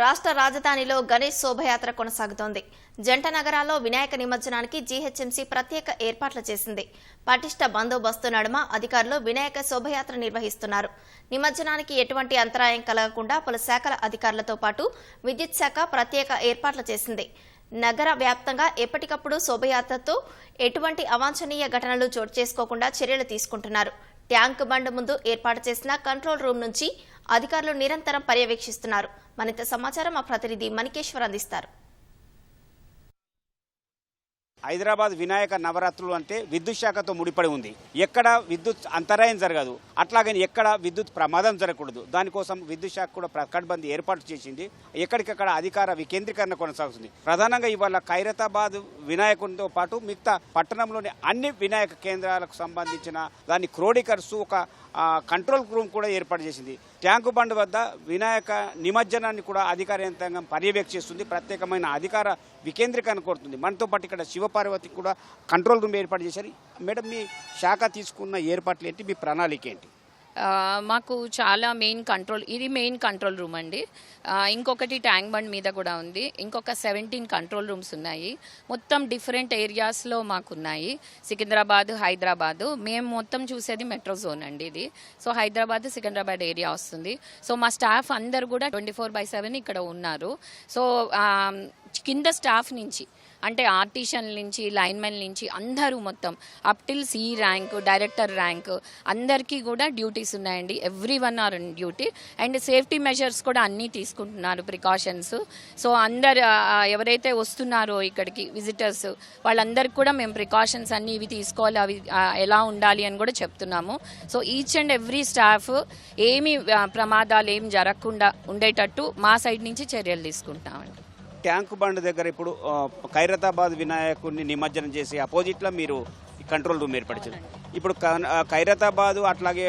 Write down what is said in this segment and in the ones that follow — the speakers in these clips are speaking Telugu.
రాష్ట్ర రాజధానిలో గణేష్ శోభయాత్ర కొనసాగుతోంది. జంట నగరాల్లో వినాయక నిమజ్జనానికి జీహెచ్ఎంసీ ప్రత్యేక ఏర్పాట్లు చేసింది. పటిష్ట బందోబస్తు నడుమ అధికారులు వినాయక శోభయాత్ర నిర్వహిస్తున్నారు. నిమజ్జనానికి ఎటువంటి అంతరాయం కలగకుండా పలు శాఖల అధికారులతో పాటు విద్యుత్ శాఖ ప్రత్యేక ఏర్పాట్లు చేసింది. నగర వ్యాప్తంగా ఎప్పటికప్పుడు శోభయాత్రతో ఎటువంటి అవాంఛనీయ ఘటనలు చోటు చేసుకోకుండా చర్యలు తీసుకుంటున్నారు. ట్యాంక్ బండ్ ముందు ఏర్పాటు చేసిన కంట్రోల్ రూమ్ నుంచి అధికారులు నిరంతరం పర్యవేక్షిస్తున్నారు. మరింత సమాచారం మా ప్రతినిధి మణికేశ్వర్ అందిస్తారు. హైదరాబాద్ వినాయక నవరాత్రులు అంటే విద్యుత్ శాఖతో ముడిపడి ఉంది. ఎక్కడ విద్యుత్ అంతరాయం జరగదు. అట్లాగని ఎక్కడ విద్యుత్ ప్రమాదం జరగకూడదు. దానికోసం విద్యుత్ శాఖ కూడా ప్రకడ్బందీ ఏర్పాటు చేసింది. ఎక్కడికక్కడ అధికార వికేంద్రీకరణ కొనసాగుతుంది. ప్రధానంగా ఇవాళ ఖైరతాబాద్ వినాయకునితో పాటు మిగతా పట్టణంలోని అన్ని వినాయక కేంద్రాలకు సంబంధించిన దాన్ని క్రోడీకరిస్తూ ఒక కంట్రోల్ రూమ్ కూడా ఏర్పాటు చేసింది. ట్యాంకు బండ్ వద్ద వినాయక నిమజ్జనాన్ని కూడా అధికార యంత్రాంగం పర్యవేక్షిస్తుంది ప్రత్యేకమైన అధికార వికేంద్రీకరణ కోరుతుంది. మనతో పాటు ఇక్కడ శివపార్వతి కూడా కంట్రోల్ రూమ్ ఏర్పాటు చేశారు. మేడం మీ శాఖ తీసుకున్న ఏర్పాట్లు ఏంటి? మీ ప్రణాళిక ఏంటి? మాకు చాలా మెయిన్ కంట్రోల్ ఇది మెయిన్ కంట్రోల్ రూమ్ అండి. ఇంకొకటి ట్యాంక్ బండ్ మీద కూడా ఉంది. ఇంకొక సెవెంటీన్ కంట్రోల్ రూమ్స్ ఉన్నాయి. మొత్తం డిఫరెంట్ ఏరియాస్లో మాకు ఉన్నాయి సికింద్రాబాద్ హైదరాబాద్. మేము మొత్తం చూసేది మెట్రో జోన్ అండి ఇది. సో హైదరాబాద్ సికింద్రాబాద్ ఏరియా వస్తుంది. సో మా స్టాఫ్ అందరు కూడా ట్వంటీ ఫోర్ బై సెవెన్ ఇక్కడ ఉన్నారు. సో కింద స్టాఫ్ నుంచి అంటే ఆర్టిషియన్ నుంచి లైన్మెన్ నుంచి అందరూ మొత్తం up till C rank director rank అందరికీ కూడా డ్యూటీస్ ఉన్నాయండి. Everyone are in duty and safety measures కూడా అన్నీ తీసుకుంటున్నారు ప్రికాషన్స్ సో అందరు ఎవరైతే వస్తున్నారో ఇక్కడికి విజిటర్స్ వాళ్ళందరికీ కూడా మేము ప్రికాషన్స్ అన్నీ ఇవి తీసుకోవాలి అవి ఎలా ఉండాలి అని కూడా చెప్తున్నాము. So each and every staff ఏమి ప్రమాదాలు ఏం జరగకుండా ఉండేటట్టు మా సైడ్ నుంచి చర్యలు తీసుకుంటామండి ట్యాంక్ బండ్ దగ్గర ఇప్పుడు ఖైరతాబాద్ వినాయకుడిని నిమజ్జనం చేసి అపోజిట్లో మీరు ఈ కంట్రోల్ రూమ్ ఏర్పరిచారు. ఇప్పుడు క- ఖైరతాబాదు అట్లాగే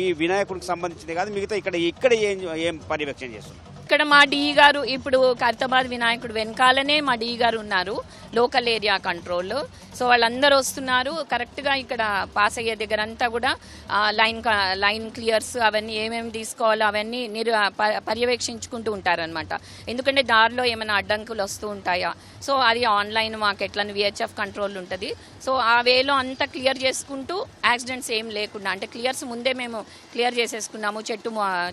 ఈ వినాయకుడికి సంబంధించింది కాదు మిగతా ఇక్కడ ఇక్కడ ఏం ఏం పర్యవేక్షణ చేస్తున్నారు? ఇక్కడ మా డిఈ గారు ఇప్పుడు ఖైరతాబాద్ వినాయకుడు వెనకాలనే మా డిఈ గారు ఉన్నారు లోకల్ ఏరియా కంట్రోల్. సో వాళ్ళందరూ వస్తున్నారు. కరెక్ట్గా ఇక్కడ పాస్ అయ్యే దగ్గర అంతా కూడా లైన్ లైన్ క్లియర్స్ అవన్నీ ఏమేమి తీసుకోవాలో అవన్నీ నిర్ పర్యవేక్షించుకుంటూ ఉంటారనమాట ఎందుకంటే దారిలో ఏమైనా అడ్డంకులు వస్తూ ఉంటాయా? సో అది ఆన్లైన్ మాకు ఎట్లా విహెచ్ఎఫ్ కంట్రోల్ ఉంటుంది. సో ఆ వేలో అంతా క్లియర్ చేసుకుంటూ యాక్సిడెంట్స్ ఏం లేకుండా అంటే క్లియర్స్ ముందే మేము క్లియర్ చేసేసుకున్నాము. చెట్టు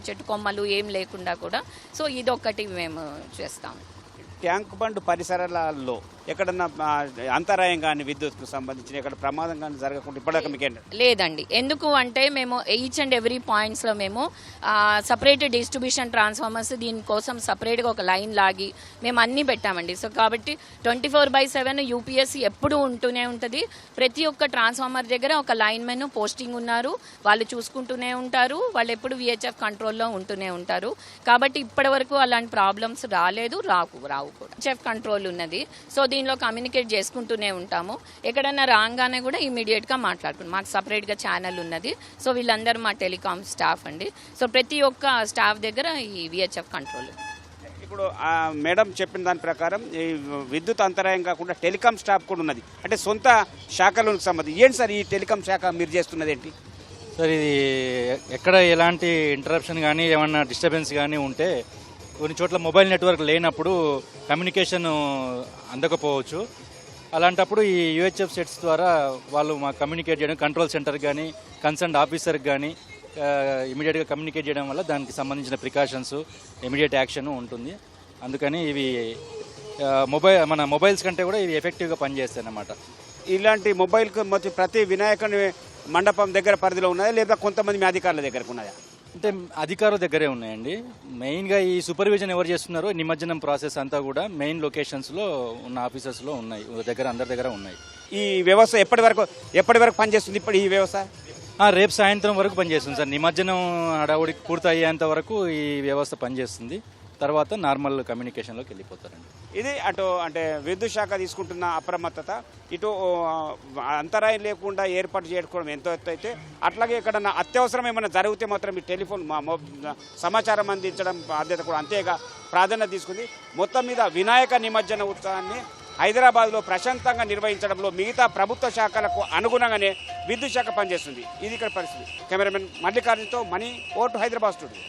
చెట్టు కొమ్మలు ఏం లేకుండా కూడా. సో ఇదొక్కటి మేము చేస్తాము ట్యాంక్ బండ్ పరిసరాలలో ఎక్కడన్నా అంతరాయం కానీ విద్యుత్కు సంబంధించిన ఎక్కడ ప్రమాదం కానీ జరగకుండా ఇప్పటిదాకా మీకు లేదండి. ఎందుకు అంటే మేము ఈచ్ అండ్ ఎవ్రీ పాయింట్స్లో మేము సపరేట్ డిస్ట్రిబ్యూషన్ ట్రాన్స్ఫార్మర్స్ దీనికోసం సపరేట్గా ఒక లైన్ లాగి మేము అన్నీ పెట్టామండి. సో కాబట్టి twenty four by seven UPSC ఎప్పుడు ఉంటూనే ఉంటుంది. ప్రతి ఒక్క ట్రాన్స్ఫార్మర్ దగ్గర ఒక లైన్ మెన్ పోస్టింగ్ ఉన్నారు. వాళ్ళు చూసుకుంటూనే ఉంటారు. వాళ్ళు ఎప్పుడు విహెచ్ఎఫ్ కంట్రోల్లో ఉంటూనే ఉంటారు. కాబట్టి ఇప్పటి వరకు అలాంటి ప్రాబ్లమ్స్ రాలేదు. రాకు రావు కూడా. హెచ్ఎఫ్ కంట్రోల్ ఉన్నది. సో దీని దీనిలో కమ్యూనికేట్ చేసుకుంటూనే ఉంటాము. ఎక్కడన్నా రాగానే కూడా ఇమీడియట్గా మాట్లాడుకుంటాం. మాకు సపరేట్గా ఛానల్ ఉన్నది. సో వీళ్ళందరూ మా టెలికాం స్టాఫ్ అండి. సో ప్రతి ఒక్క స్టాఫ్ దగ్గర ఈ విహెచ్ఎఫ్ కంట్రోల్ ఇప్పుడు ఆ, మేడం చెప్పిన దాని ప్రకారం ఈ విద్యుత్ అంతరాయం కాకుండా టెలికాం స్టాఫ్ కూడా ఉన్నది. అంటే సొంత శాఖలకు సంబంధించి. ఏంటి సార్ ఈ టెలికాం శాఖ మీరు చేస్తున్నది ఏంటి? సార్ ఇది ఎక్కడ ఎలాంటి ఇంటరప్షన్ కానీ ఏమన్నా డిస్టర్బెన్స్ కానీ ఉంటే కొన్ని చోట్ల మొబైల్ నెట్వర్క్ లేనప్పుడు కమ్యూనికేషన్ అందకపోవచ్చు. అలాంటప్పుడు ఈ యూహెచ్ఎఫ్ సెట్స్ ద్వారా వాళ్ళు మా కమ్యూనికేట్ చేయడం కంట్రోల్ సెంటర్ కానీ కన్సర్న్ ఆఫీసర్కి కానీ ఇమీడియట్గా కమ్యూనికేట్ చేయడం వల్ల దానికి సంబంధించిన ప్రికాషన్స్ ఇమీడియట్ యాక్షన్ ఉంటుంది. అందుకని ఇవి మొబైల్ మన మొబైల్స్ కంటే కూడా ఇవి ఎఫెక్టివ్గా పనిచేస్తాయి అన్నమాట ఇలాంటి మొబైల్కి ప్రతి వినాయకుని మండపం దగ్గర పరిధిలో ఉన్నదా లేదా కొంతమంది మీ అధికారుల దగ్గరకు ఉన్నదా అంటే అధికారుల దగ్గరే ఉన్నాయండి. మెయిన్గా ఈ సూపర్విజన్ ఎవరు చేస్తున్నారో నిమజ్జనం ప్రాసెస్ అంతా కూడా మెయిన్ లొకేషన్స్లో ఉన్న ఆఫీసర్స్లో ఉన్నాయి. దగ్గర అందరి దగ్గర ఉన్నాయి. ఈ వ్యవస్థ ఎప్పటి వరకు ఎప్పటి వరకు పనిచేస్తుంది ఇప్పుడు ఈ వ్యవస్థ? రేపు సాయంత్రం వరకు పనిచేస్తుంది సార్. నిమజ్జనం హడావుడి పూర్తి అయ్యేంత వరకు ఈ వ్యవస్థ పనిచేస్తుంది. తర్వాత నార్మల్ కమ్యూనికేషన్లోకి వెళ్ళిపోతారండి. ఇది అటు అంటే విద్యుత్ శాఖ తీసుకుంటున్న అప్రమత్తత ఇటు అంతరాయం లేకుండా ఏర్పాటు చేసుకోవడం ఎంతో ఎత్తు అయితే అట్లాగే ఇక్కడ అత్యవసరం ఏమైనా జరిగితే మాత్రం ఈ టెలిఫోన్ సమాచారం అందించడం బాధ్యత కూడా అంతేగా ప్రాధాన్యత తీసుకుంది. మొత్తం మీద వినాయక నిమజ్జన ఉత్సవాన్ని హైదరాబాద్లో ప్రశాంతంగా నిర్వహించడంలో మిగతా ప్రభుత్వ శాఖలకు అనుగుణంగానే విద్యుత్ శాఖ పనిచేస్తుంది. ఇది ఇక్కడ పరిస్థితి. కెమెరామెన్ మల్లికార్జున్తో మనీ ఓటు హైదరాబాద్ స్టూడియో.